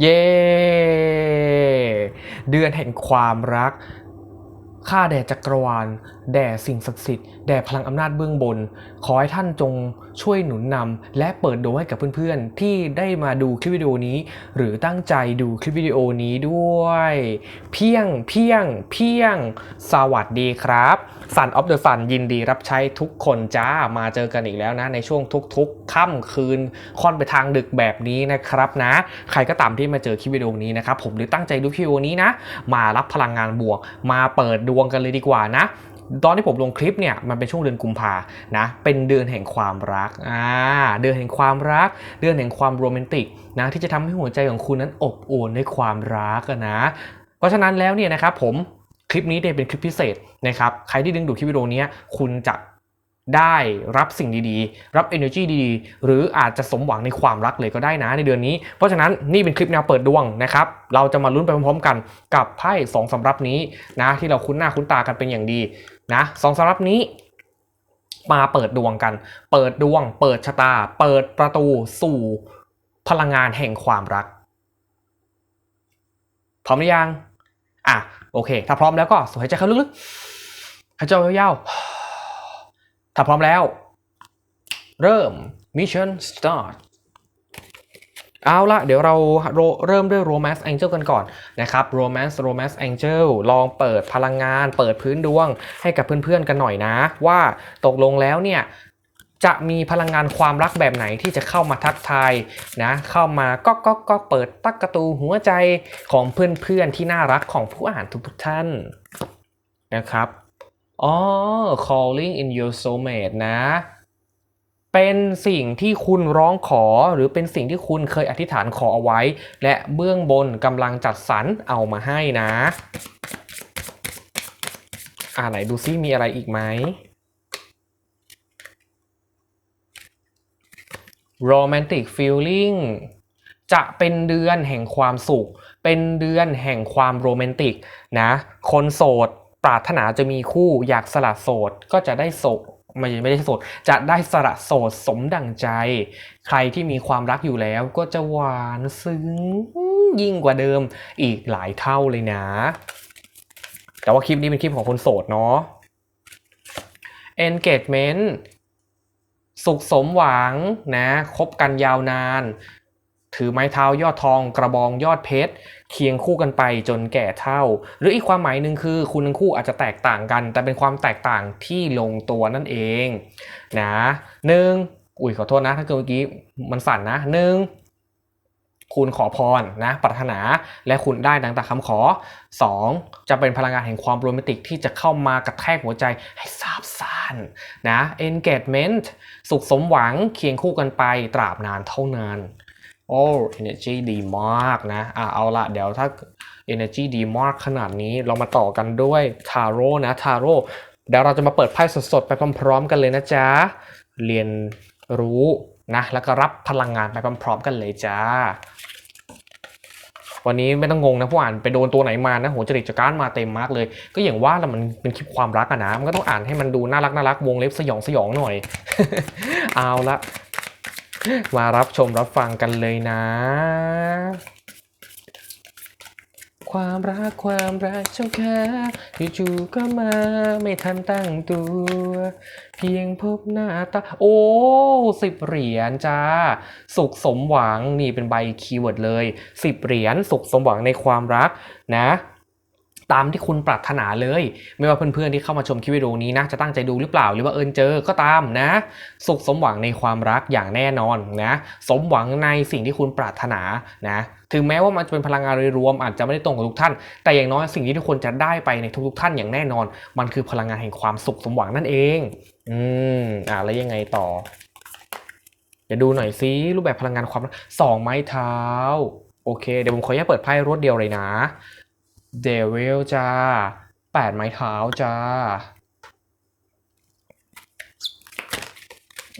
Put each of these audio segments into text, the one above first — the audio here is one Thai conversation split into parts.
เย้ เดือนแห่งความรัก ข้าแด่จักรวาล แด่สิ่งศักดิ์สิทธิ์ แด่พลังอำนาจเบื้องบน ขอให้ท่านจงช่วยหนุนนำและเปิดดวงให้กับเพื่อนๆ ที่ได้มาดูคลิปวิดีโอนี้ หรือตั้งใจดูคลิปวิดีโอนี้ด้วย เพียงเพียงเพียง สวัสดีครับสันออฟเดอะฟันยินดีรับใช้ทุกคนจ้ามาเจอกันอีกแล้วนะ ในช่วงทุกๆค่ำคืนค่อนไปทางดึกแบบนี้นะครับนะ ใครก็ตามที่มาเจอคลิปวิดีโอนี้นะครับผมหรือตั้งใจดูคลิปวิดีโอนี้นะ มารับพลังงานบวก มาเปิดดวงกันเลยดีกว่านะตอนที่ผมลงคลิปเนี่ยมันเป็นช่วงเดือนกุมภานะ เป็นเดือนแห่งความรักอ่าเดือนแห่งความรัก เดือนแห่งความโรแมนติกนะที่จะทำให้หัวใจของคุณนั้นอบอวลด้วยความรักนะ เพราะฉะนั้นแล้วเนี่ยนะครับผมคลิปนี้เนี่ยเป็นคลิปพิเศษนะครับใครที่ดึงดูคลิปวิดีโอนี้คุณจะ ได้รับสิ่งดีๆ รับ energy ดีๆ หรืออาจจะสมหวังในความรักเลยก็ได้นะในเดือนนี้ เพราะฉะนั้นนี่เป็นคลิปแนวเปิดดวงนะครับ เราจะมาลุ้นไปพร้อมๆกันกับไพ่สองสำรับนี้นะที่เราคุ้นหน้าคุ้นตากันเป็นอย่างดีนะสองสำรับนี้มาเปิดดวงกัน เปิดดวง เปิดชะตา เปิดประตูสู่พลังงานแห่งความรัก พร้อมหรือยัง อะ โอเค ถ้าพร้อมแล้วก็สูดหายใจเข้าลึกๆหายใจยาวๆ ถ้าพร้อมแล้ว เริ่ม mission start เอาละเดี๋ยวเราเริ่มด้วย romance angel กันก่อนนะครับ romance romance angel ลองเปิดพลังงาน เปิดพื้นดวงให้กับเพื่อนๆกันหน่อยนะ ว่าตกลงแล้วเนี่ยจะมีพลังงานความรักแบบไหนที่จะเข้ามาทักทายนะเข้ามาก็ก็ก็เปิดตักกระตูหัวใจของเพื่อนๆที่น่ารักของผู้อ่านทุกๆท่านนะครับ อ๋อ calling in your soulmate นะ เป็นสิ่งที่คุณร้องขอหรือเป็นสิ่งที่คุณเคยอธิษฐานขอเอาไว้ และเบื้องบนกำลังจัดสรรเอามาให้นะอ่าไหนดูซิมีอะไรอีกไหม romantic feeling จะเป็นเดือนแห่งความสุข เป็นเดือนแห่งความโรแมนติกนะ คนโสด ปรารถนาจะมีคู่อยากสละโสดก็จะได้โสดไม่ไม่ได้โสดจะได้สละโสดสมดังใจ ใครที่มีความรักอยู่แล้วก็จะหวานซึ้งยิ่งกว่าเดิมอีกหลายเท่าเลยนะ แต่ว่าคลิปนี้เป็นคลิปของคนโสดเนาะ engagement สุขสมหวังนะคบกันยาวนาน ถือไม้เท้ายอดทอง กระบองยอดเพชรเคียงคู่กันไปจนแก่เท่า หรืออีกความหมายหนึ่งคือคุณทั้งคู่อาจจะแตกต่างกัน แต่เป็นความแตกต่างที่ลงตัวนั่นเองนะหนึ่งอุ้ยขอโทษนะ ถ้าเกิดเมื่อกี้มันสั่นนะหนึ่งคุณขอพรนะปรารถนาและคุณได้ดังตามคำขอ 2. จะเป็นพลังงานแห่งความโรแมนติกที่จะเข้ามากระแทกหัวใจให้ซาบซ่านนะ engagement สุขสมหวังเคียงคู่กันไปตราบนานเท่านาน โอ้ energy ดีมากนะ อะเอาละเดี๋ยวถ้า energy ดีมากขนาดนี้เรามาต่อกันด้วย tarot นะ tarot เดี๋ยวเราจะมาเปิดไพ่สดๆ ไปพร้อมๆ กันเลยนะจ๊ะ เรียนรู้นะ แล้วก็รับพลังงานไปพร้อมๆ กันเลยจ้า วันนี้ไม่ต้องงงนะผู้อ่านไปโดนตัวไหนมานะโหจริตจักรานมาเต็มมากเลย ก็อย่างว่าแล้วมันเป็นคลิปความรักอะนะ มันก็ต้องอ่านให้มันดูน่ารักน่ารักวงเล็บสยองสยองหน่อย เอาละ มารับชมรับฟังกันเลยนะ ความรักความรักเจ้าค่ะจู่ๆก็มาไม่ทันตั้งตัว เพียงพบหน้าตา โอ้สิบเหรียญจ้า สุขสมหวังนี่เป็นใบคีย์เวิร์ดเลยสิบเหรียญสุขสมหวังในความรักนะ ตามที่คุณปรารถนาเลย ไม่ว่าเพื่อนๆที่เข้ามาชมคลิปวิดีโอนี้นะจะตั้งใจดูหรือเปล่าหรือว่าเอิญเจอก็ตามนะ สุขสมหวังในความรักอย่างแน่นอนนะ สมหวังในสิ่งที่คุณปรารถนานะถึงแม้ว่ามันจะเป็นพลังงานโดยรวมอาจจะไม่ได้ตรงกับทุกท่าน แต่อย่างน้อยสิ่งที่ทุกคนจะได้ไปในทุกๆท่านอย่างแน่นอน มันคือพลังงานแห่งความสุขสมหวังนั่นเอง อืมอ่าแล้วยังไงต่อเดี๋ยวดูหน่อยซิรูปแบบพลังงานความสองไม้เท้า โอเค เดี๋ยวผมขออนุญาตเปิดไพ่รวดเดียวเลยนะ เดวิลจ้าแปดไม้เท้าจ้า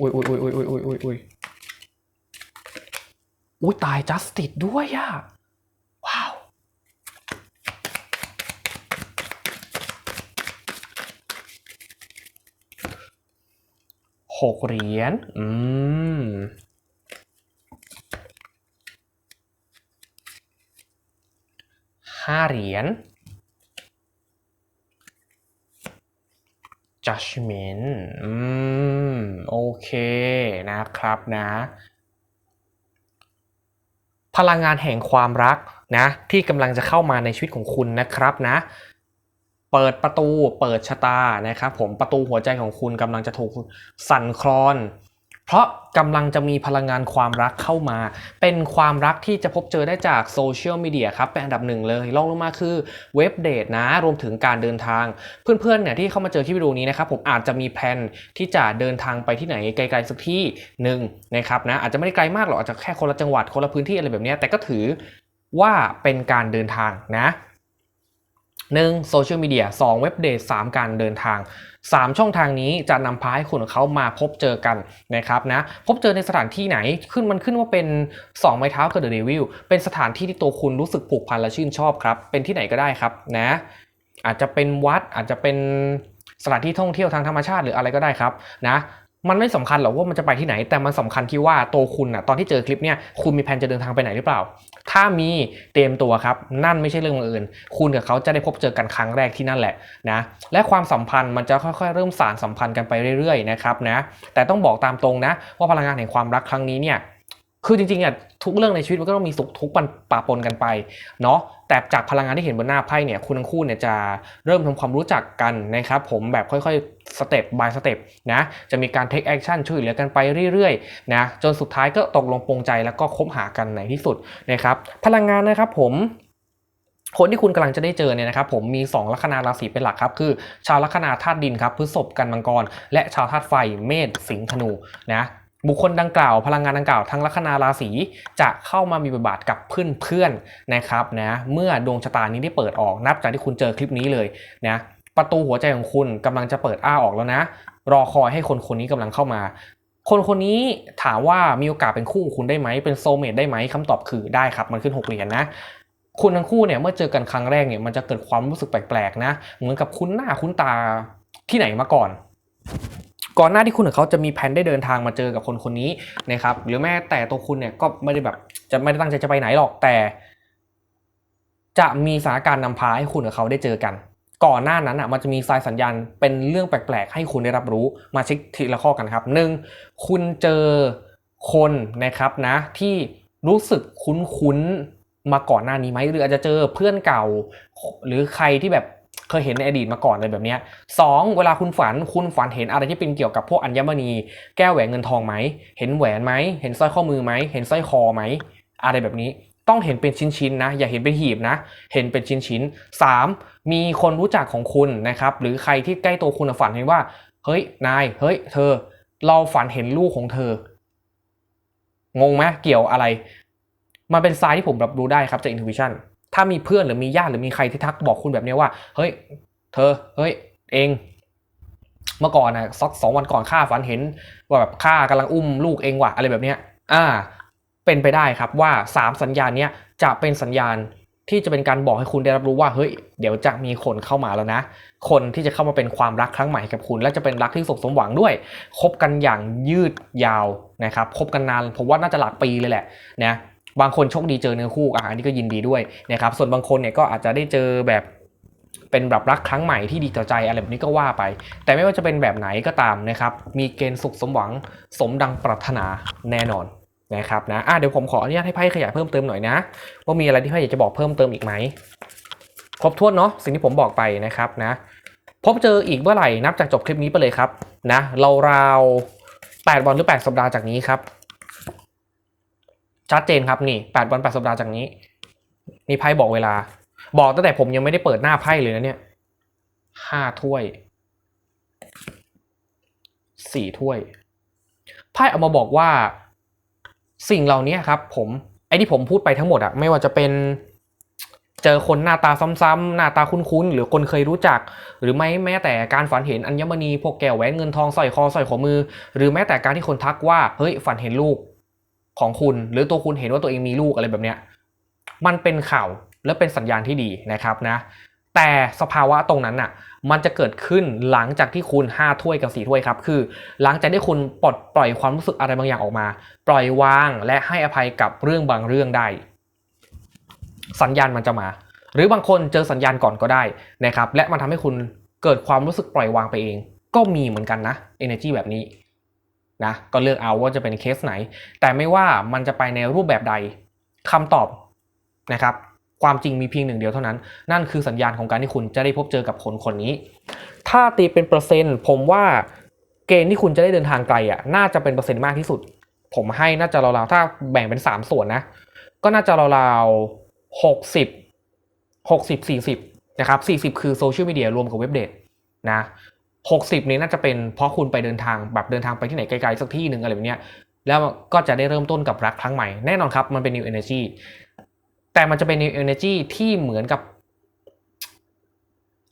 อุ้ยอุ้ยอุ้ยอุ้ยอุ้ยอุ้ยอุ้ยอุ้ยอุ้ยตายจัสติดด้วยอะว้าวหกเหรียญ อืม ห้าเหรียญ judgment อืม โอเคนะครับนะ พลังงานแห่งความรักนะ ที่กำลังจะเข้ามาในชีวิตของคุณนะครับนะ เปิดประตูเปิดชะตานะครับผมประตูหัวใจของคุณกำลังจะถูกสั่นคลอน เพราะกำลังจะมีพลังงานความรักเข้ามา เป็นความรักที่จะพบเจอได้จากโซเชียลมีเดียครับเป็นอันดับหนึ่งเลยรองลงมาคือเว็บเดทนะรวมถึงการเดินทาง เพื่อนๆเนี่ยที่เข้ามาเจอคลิปวิดีโอนี้นะครับผมอาจจะมีแผนที่จะเดินทางไปที่ไหนไกลๆสักที่หนึ่งนะครับนะอาจจะไม่ได้ไกลมากหรอกอาจจะแค่คนละจังหวัดคนละพื้นที่อะไรแบบนี้แต่ก็ถือว่าเป็นการเดินทางนะหนึ่งโซเชียลมีเดียสองเว็บเดทสามการเดินทาง 3 ช่องทางนี้จะนำพาให้คนของเขามาพบเจอกันนะครับนะพบเจอในสถานที่ไหนขึ้นมันขึ้นว่าเป็น 2 ไม้เท้ากับเดอะเดวิลเป็นสถานที่ที่ตัวคุณรู้สึกผูกพันและชื่นชอบครับ เป็นที่ไหนก็ได้ครับนะอาจจะเป็นวัดอาจจะเป็นสถานที่ท่องเที่ยวทางธรรมชาติหรืออะไรก็ได้ครับนะ มันไม่สำคัญหรอกว่ามันจะไปที่ไหน แต่มันสำคัญที่ว่าตัวคุณนะตอนที่เจอคลิปเนี้ยคุณมีแผนจะเดินทางไปไหนหรือเปล่า ถ้ามีเตรียมตัวครับ นั่นไม่ใช่เรื่องบังเอิญคุณกับเขาจะได้พบเจอกันครั้งแรกที่นั่นแหละนะและความสัมพันธ์มันจะค่อยๆ เริ่มสานสัมพันธ์กันไปเรื่อยๆนะครับนะแต่ต้องบอกตามตรงนะว่าพลังงานแห่งความรักครั้งนี้เนี่ย คือจริงๆอะทุกเรื่องในชีวิตมันก็ต้องมีสุขทุกข์ปนปะปนกันไปเนาะแต่จากพลังงานที่เห็นบนหน้าไพ่เนี่ยคุณทั้งคู่เนี่ยจะเริ่มทำความรู้จักกันนะครับผมแบบค่อยๆสเต็ป by สเต็ปนะจะมีการ take action ช่วยเหลือกันไปเรื่อยๆนะจนสุดท้ายก็ตกลงปรงใจแล้วก็คบหากันในที่สุดนะครับพลังงานนะครับผมคนที่คุณกำลังจะได้เจอเนี่ยนะครับผมมี 2 ลัคนาราศีเป็นหลักครับ คือ ชาวลัคนาธาตุดินครับพฤษภกันมังกร และชาวธาตุไฟเมษสิงห์ธนูนะ บุคคลดังกล่าว พลังงานดังกล่าวทั้งลัคนาราศีจะเข้ามามีบทบาทกับเพื่อนๆนะครับนะเมื่อดวงชะตานี้ได้เปิดออกนับจากที่คุณเจอคลิปนี้เลยนะประตูหัวใจของคุณกำลังจะเปิดอ้าออกแล้วนะ รอคอยให้คนคนนี้กำลังเข้ามา คนคนนี้ถามว่ามีโอกาสเป็นคู่ของคุณได้ไหมเป็นโซเมตได้ไหมคำตอบคือได้ครับมันขึ้นหกเหรียญนะคุณทั้งคู่เนี่ยเมื่อเจอกันครั้งแรกเนี่ยมันจะเกิดความรู้สึกแปลกๆนะ เหมือนกับคุ้นหน้าคุ้นตาที่ไหนมาก่อน ก่อนหน้าที่คุณกับเขาจะมีแผนได้เดินทางมาเจอกับคนคนนี้นะครับหรือแม้แต่ตัวคุณเนี่ยก็ไม่ได้แบบจะไม่ได้ตั้งใจจะไปไหนหรอกแต่ จะมีสถานการณ์นำพาให้คุณกับเขาได้เจอกัน ก่อนหน้านั้นอะมันจะมีสายสัญญาณเป็นเรื่องแปลกๆ ให้คุณได้รับรู้มาเช็คทีละข้อกันครับหนึ่งคุณเจอคนนะครับนะที่รู้สึกคุ้นๆมาก่อนหน้านี้ไหมหรืออาจจะเจอเพื่อนเก่า หรือใครที่แบบ เคยเห็นในอดีตมาก่อนอะไรแบบนี้สองเวลาคุณฝันคุณฝันเห็นอะไรที่เป็นเกี่ยวกับพวกอัญมณี แก้วแหวนเงินทองไหม เห็นแหวนไหม เห็นสร้อยข้อมือไหม เห็นสร้อยคอไหม อะไรแบบนี้ต้องเห็นเป็นชิ้นๆนะ อย่าเห็นเป็นหีบนะ เห็นเป็นชิ้นๆสามมีคนรู้จักของคุณนะครับ หรือใครที่ใกล้ตัวคุณฝันเห็นว่า เฮ้ย นาย เฮ้ย เธอ เราฝันเห็นลูกของเธอ งงไหมเกี่ยวอะไร มันเป็นทรายที่ผมรับรู้ได้ครับจาก intuition ถ้ามีเพื่อนหรือมีญาติหรือมีใครที่ทักบอกคุณแบบนี้ว่า เฮ้ย เธอ เฮ้ย เอง เมื่อก่อนนะสักสองวันก่อนข้าฝันเห็น ว่าแบบข้ากำลังอุ้มลูกเองว่ะอะไรแบบเนี้ย อ่า เป็นไปได้ครับว่าสามสัญญาณเนี้ยจะเป็นสัญญาณที่จะเป็นการบอกให้คุณได้รับรู้ว่าเฮ้ยเดี๋ยวจะมีคนเข้ามาแล้วนะ คนที่จะเข้ามาเป็นความรักครั้งใหม่กับคุณ และจะเป็นรักที่สมสมหวังด้วยคบกันอย่างยืดยาวนะครับคบกันนานผมว่าน่าจะหลักปีเลยแหละนะ บางคนโชคดีเจอเนื้อคู่อะอันนี้ก็ยินดีด้วยนะครับส่วนบางคนเนี่ยก็อาจจะได้เจอแบบเป็นแบบรักครั้งใหม่ที่ดีต่อใจอะไรแบบนี้ก็ว่าไป แต่ไม่ว่าจะเป็นแบบไหนก็ตามนะครับ มีเกณฑ์สุขสมหวังสมดังปรารถนาแน่นอนนะครับนะอะเดี๋ยวผมขออนุญาตให้ไพ่ขยายเพิ่มเติมหน่อยนะ ว่ามีอะไรที่ไพ่อยากจะบอกเพิ่มเติมอีกไหมครบถ้วนเนาะสิ่งที่ผมบอกไปนะครับนะ พบเจออีกเมื่อไหร่นับจากจบคลิปนี้ไปเลยครับนะเราราว8วันหรือ 8 สัปดาห์จากนี้ครับ ชัดเจนครับนี่8วัน8สัปดาห์จากนี้นี่ไพ่บอกเวลา บอกตั้งแต่ผมยังไม่ได้เปิดหน้าไพ่เลยนะเนี่ยห้าถ้วยสี่ถ้วยไพ่เอามาบอกว่าสิ่งเหล่านี้ครับ ผมไอ้ที่ผมพูดไปทั้งหมดอะไม่ว่าจะเป็นเจอคนหน้าตาซ้ำๆหน้าตาคุ้นๆหรือคนเคยรู้จัก หรือไม่แม้แต่การฝันเห็นอัญมณีพวกแก้วแหวนเงินทองสร้อยคอสร้อยข้อมือ หรือแม้แต่การที่คนทักว่าเฮ้ยฝันเห็นลูก ของคุณ หรือตัวคุณเห็นว่าตัวเองมีลูกอะไรแบบเนี้ยมันเป็นข่าวและเป็นสัญญาณที่ดีนะครับนะแต่สภาวะตรงนั้นน่ะมันจะเกิดขึ้นหลังจากที่คุณ 5 ถ้วยกับ 4 ถ้วยครับ คือ หลังจากที่คุณปลดปล่อยความรู้สึกอะไรบางอย่างออกมา ปล่อยวางและให้อภัยกับเรื่องบางเรื่องได้ สัญญาณมันจะมา หรือบางคนเจอสัญญาณก่อนก็ได้นะครับ และมันทำให้คุณเกิดความรู้สึกปล่อยวางไปเอง ก็มีเหมือนกันนะ energy แบบนี้ นะก็เลือกเอาว่าจะเป็นเคสไหน แต่ไม่ว่ามันจะไปในรูปแบบใดคำตอบนะครับความจริงมีเพียงหนึ่งเดียวเท่านั้น นั่นคือสัญญาณของการที่คุณจะได้พบเจอกับคนคนนี้ ถ้าตีเป็นเปอร์เซ็นต์ ผมว่าเกณฑ์ที่คุณจะได้เดินทางไกลอะน่าจะเป็นเปอร์เซ็นต์มากที่สุด ผมให้น่าจะราวๆถ้าแบ่งเป็นสามส่วนนะ ก็น่าจะราวๆหกสิบหกสิบสี่สิบนะครับสี่สิบคือโซเชียลมีเดียรวมกับเว็บเดทนะ หกสิบนี้น่าจะเป็นเพราะคุณไปเดินทางแบบเดินทางไปที่ไหนไกลๆสักที่หนึ่งอะไรแบบนี้แล้วก็จะได้เริ่มต้นกับรักครั้งใหม่แน่นอนครับมันเป็น new energy แต่มันจะเป็น new energy ที่เหมือนกับ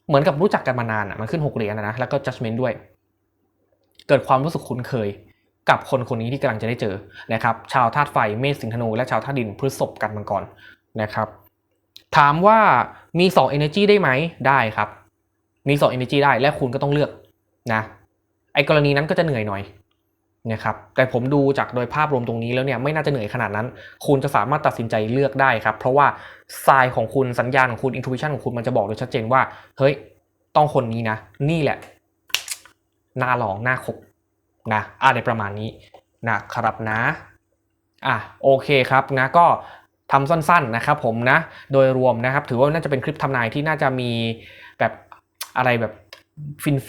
เหมือนกับรู้จักกันมานานอะมันขึ้นหกเหรียญนะแล้วก็ judgment ด้วย เกิดความรู้สึกคุ้นเคยกับคนคนนี้ที่กำลังจะได้เจอนะครับ ชาวธาตุไฟเมษสิงห์ธนู และชาวธาตุดินพฤษภกันมังกรนะครับ ถามว่ามี 2 energy ได้ไหมได้ครับ มี 2 energy ได้และคุณก็ต้องเลือก นะไอ้กรณีนั้นก็จะเหนื่อยหน่อยนะครับแต่ผมดูจากโดยภาพรวมตรงนี้แล้วเนี่ยไม่น่าจะเหนื่อยขนาดนั้น คุณจะสามารถตัดสินใจเลือกได้ครับ เพราะว่าทรายของคุณสัญญาณของคุณ intuition ของคุณมันจะบอกโดยชัดเจนว่า เฮ้ย ต้องคนนี้นะ นี่แหละน่าหลองน่าคบนะอะไรประมาณนี้นะครับนะอะโอเคครับนะก็ทำสั้นๆนะครับผมนะโดยรวมนะครับ ถือว่าน่าจะเป็นคลิปทำนายที่น่าจะมีแบบอะไรแบบ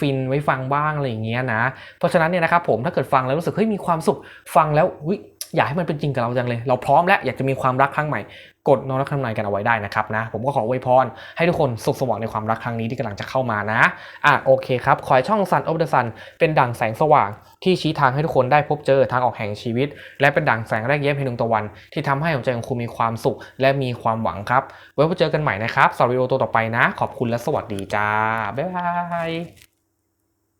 ฟินๆไว้ฟังบ้างอะไรอย่างเงี้ยนะ เพราะฉะนั้นเนี่ยนะครับผมถ้าเกิดฟังแล้วรู้สึกเฮ้ยมีความสุขฟังแล้วอุ้ย อยากให้มันเป็นจริงกับเราจังเลย เราพร้อมแล้วอยากจะมีความรักครั้งใหม่ กดนอนรักครั้งใหม่กันเอาไว้ได้นะครับนะ ผมก็ขออวยพรให้ทุกคนสุขสว่างในความรักครั้งนี้ที่กำลังจะเข้ามานะ อะโอเคครับ ขอให้ช่อง Sun of the Sun เป็นดั่งแสงสว่างที่ชี้ทางให้ทุกคนได้พบเจอทางออกแห่งชีวิต และเป็นดั่งแสงแรกเย้มให้ดวงตะวัน ที่ทำให้หัวใจของคุณมีความสุข และมีความหวังครับ ไว้พบเจอกันใหม่นะครับสำหรับวิดีโอตัวต่อไปนะ ขอบคุณและสวัสดีจ้าบ๊ายบาย